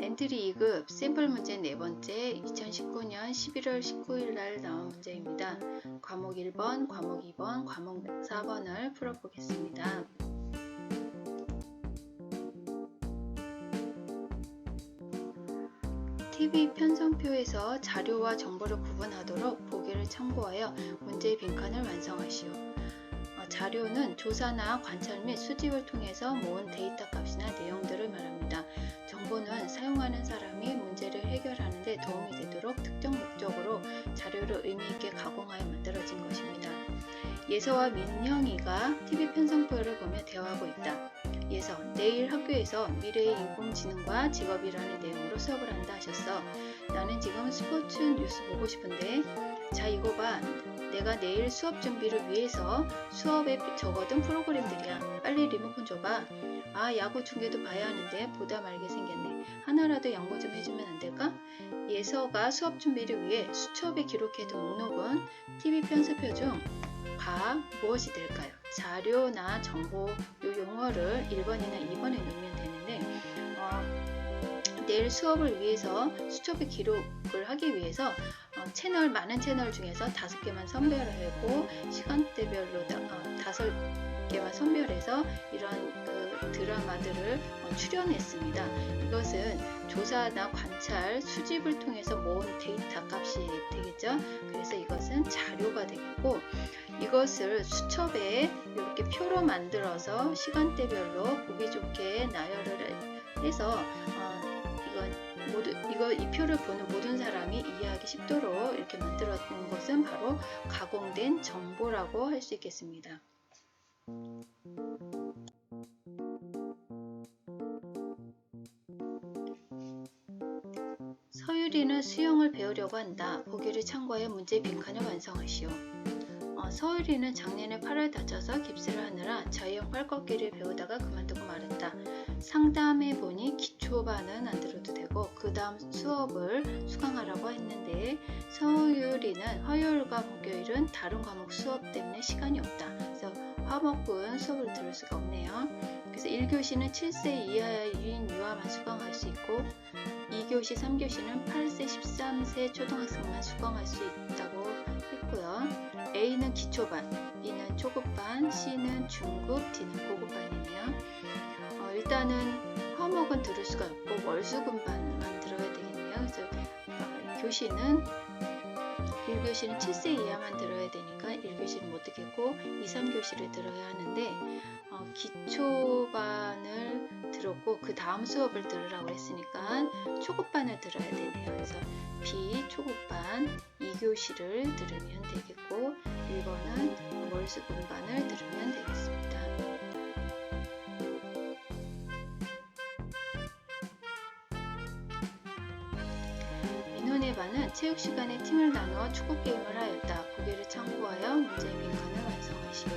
엔트리 2급 샘플 문제 네 번째 2019년 11월 19일 날 나온 문제입니다. 과목 1번, 과목 2번, 과목 4번을 풀어보겠습니다. TV 편성표에서 자료와 정보를 구분하도록 보기를 참고하여 문제의 빈칸을 완성하시오. 어, 자료는 조사나 관찰 및 수집을 통해서 모은 데이터 값이나 말합니다. 정보는 사용하는 사람이 문제를 해결하는 데 도움이 되도록 특정 목적으로 자료를 의미있게 가공하여 만들어진 것입니다. 예서와 민영이가 TV 편성표를 보며 대화하고 있다. 예서, 내일 학교에서 미래의 인공지능과 직업이라는 내용으로 수업을 한다 하셨어. 나는 지금 스포츠 뉴스 보고 싶은데. 자, 이거 봐. 내가 내일 수업 준비를 위해서 수업에 적어둔 프로그램들이야. 빨리 리모컨 줘봐. 아, 야구 중계도 봐야 하는데 보다 말게 생겼네. 하나라도 양보 좀 해주면 안 될까? 예서가 수업 준비를 위해 수첩에 기록해둔 목록은 TV 편습표 중 가 무엇이 될까요? 자료나 정보 요 용어를 1번이나 2번에 넣으면 되는데 어, 내일 수업을 위해서 수첩에 기록을 하기 위해서 어, 채널 많은 채널 중에서 다섯 개만 선별하고 시간대별로 다, 어, 다섯 개만 선별해서 이런 그 드라마들을 어, 출연했습니다. 이것은 조사나 관찰, 수집을 통해서 모은 데이터 값이 되겠죠. 그래서 이것은 자료가 되겠고 이것을 수첩에 이렇게 표로 만들어서 시간대별로 보기 좋게 나열을 해서 어, 이건 모두 이거 이 표를 보는 모든 사람이 이해하기 쉽도록 이렇게 놓은 것은 바로 가공된 정보라고 할 수 있겠습니다. 서유리는 수영을 배우려고 한다. 보기를 참고하여 문제 빈칸을 완성하시오. 어, 서유리는 작년에 팔을 다쳐서 깁스를 하느라 자유형 팔걷기를 배우다가 그만두고 말았다. 상담해 보니 기초반은 안 들어도 되고 그 다음 수업을 수강하라고 했는데 서유리는 화요일과 목요일은 다른 과목 수업 때문에 시간이 없다. 그래서 화목은 수업을 들을 수가 없네요. 그래서 1교시는 7세 이하의 유인 유아만 수강할 수 있고 2교시, 3교시는 8세, 13세 초등학생만 수강할 수 있다고 했고요. A는 기초반, B는 초급반, C는 중급, D는 고급반이네요. 어, 일단은 화목은 들을 수가 없고 월수금반만 들어야 되겠네요. 그래서 어, 교시는 1교시는 7세 이하만 들어야 되니까 1교시는 못 듣겠고 2, 3교시를 들어야 하는데 어, 기초반을 들었고 그 다음 수업을 들으라고 했으니까 초급반을 들어야 되네요. 그래서 B 초급반 2교시를 들으면 되겠고 1번은 월수금반을 들으면 되겠습니다. 체육 시간에 팀을 나누어 축구 게임을 하였다. 보기를 참고하여 문제의 빈칸을 완성하시오.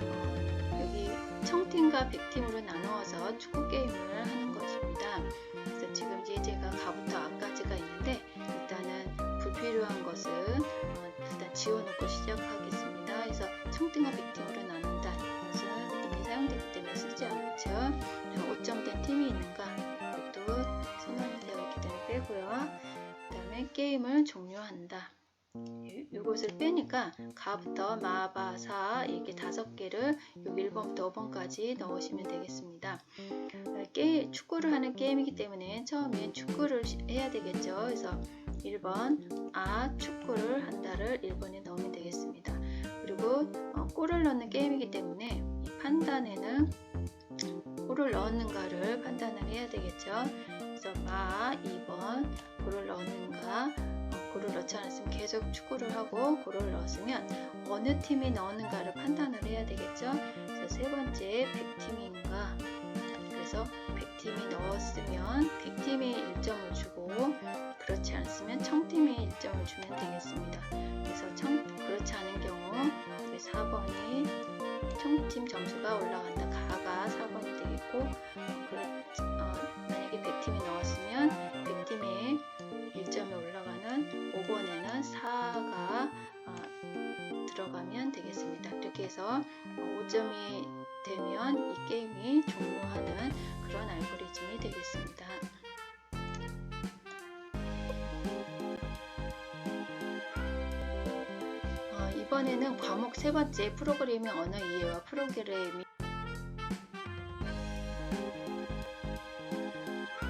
어, 여기 청팀과 백팀으로 나누어서 축구 게임을 한다. 이것을 빼니까 가부터 마바사 이렇게 다섯 개를 요 1번부터 5번까지 넣으시면 되겠습니다. 게, 축구를 하는 게임이기 때문에 처음에 축구를 해야 되겠죠. 그래서 1번 아 축구를 한다를 1번에 넣으면 되겠습니다. 그리고 어, 골을 넣는 게임이기 때문에 이 판단에는 골을 넣었는가를 판단을 해야 되겠죠. 그래서 마 2번 골을 넣었는가 어, 골을 넣지 않았으면 계속 축구를 하고 골을 넣었으면 어느 팀이 넣었는가를 판단을 해야 되겠죠. 그래서 세 번째 100팀인가 그래서 100팀이 넣었으면 100팀이 1점을 주고 그렇지 않으면 1000팀이 1점을 주면 되겠습니다. 그래서 청, 그렇지 않은 경우 4번이 1000팀 점수가 올라간다. 가가 4번이 되겠고 어, 들어가면 되겠습니다. 이렇게 해서 5점이 되면 이 게임이 종료하는 그런 알고리즘이 되겠습니다. 어, 이번에는 과목 세 번째 프로그래밍 언어 이해와 프로그래밍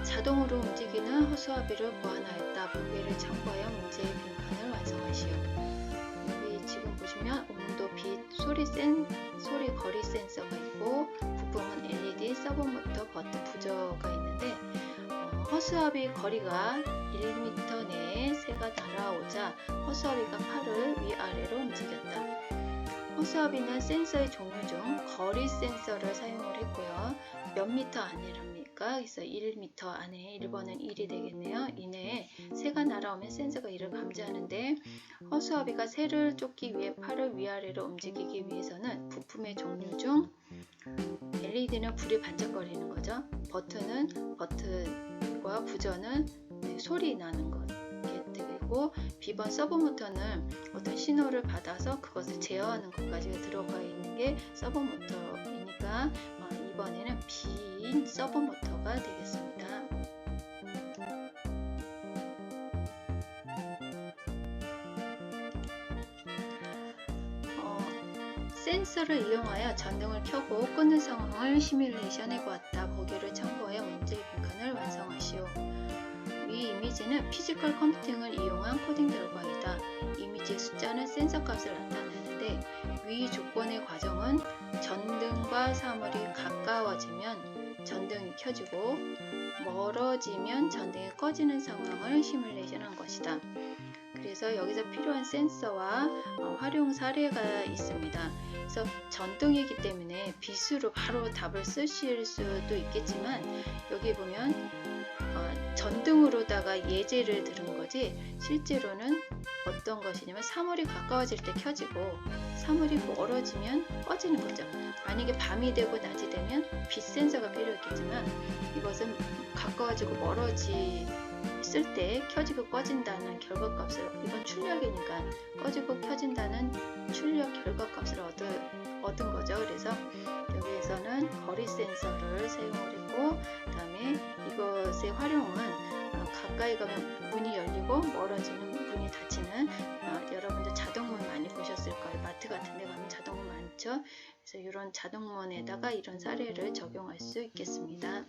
자동으로 움직이는 허수아비를 보완하였다. 보기를 참고하여 문제의 빈칸을 완성하시오. 보시면 온도, 빛, 소리 센 소리 거리 센서가 있고 부품은 LED, 서브모터, 버튼, 부저가 있는데 어, 허수아비 거리가 1m 내에 새가 날아오자 허수아비가 팔을 위아래로 움직였다. 허수아비는 센서의 종류 중 거리 센서를 사용을 했고요. 몇 미터 안이랍니까? 그래서 1m 안에 1번은 1이 되겠네요. 이내에 새가 날아오면 센서가 이를 감지하는데 허수아비가 새를 쫓기 위해 팔을 위아래로 움직이기 위해서는 부품의 종류 중 LED는 불이 반짝거리는 거죠. 버튼은 버튼과 부저는 네, 소리 나는 것 되고 비번 서브모터는 어떤 신호를 받아서 그것을 제어하는 것까지 들어가 있는 게 서브모터이니까 어, 이번에는 빈 서브모터가 되겠습니다. 어, 센서를 이용하여 전등을 켜고 끄는 상황을 시뮬레이션 해보았다. 보기를 참고하여 문제의 빈칸을 완성하시오. 위 이미지는 피지컬 컴퓨팅을 이용한 코딩 결과이다. 이미지의 숫자는 센서 값을 나타내는데 위 조건의 과정은 전등과 사물이 가까워지면 전등이 켜지고 멀어지면 전등이 꺼지는 상황을 시뮬레이션 한 것이다. 그래서 여기서 필요한 센서와 어, 활용 사례가 있습니다. 그래서 전등이기 때문에 빛으로 바로 답을 쓰실 수도 있겠지만 여기 보면 어, 전등으로다가 예제를 들은 거지 실제로는 어떤 것이냐면 사물이 가까워질 때 켜지고 사물이 멀어지면 꺼지는 거죠. 만약에 밤이 되고 낮이 되면 빛 센서가 필요했겠지만 이것은 가까워지고 멀어졌을 때 켜지고 꺼진다는 결과값을 이건 출력이니까 꺼지고 켜진다는 출력 결과값을 얻, 얻은 거죠. 그래서 여기에서는 거리 센서를 사용을 했고 그 다음에 이것의 활용은 어, 가까이 가면 문이 열리고 멀어지 면 문이 닫히는 어, 여러분들 자동문 많이 보셨을 거예요. 마트 같은 데 가면 자동문 많죠. 그래서 이런 자동문에다가 이런 사례를 적용할 수 있겠습니다.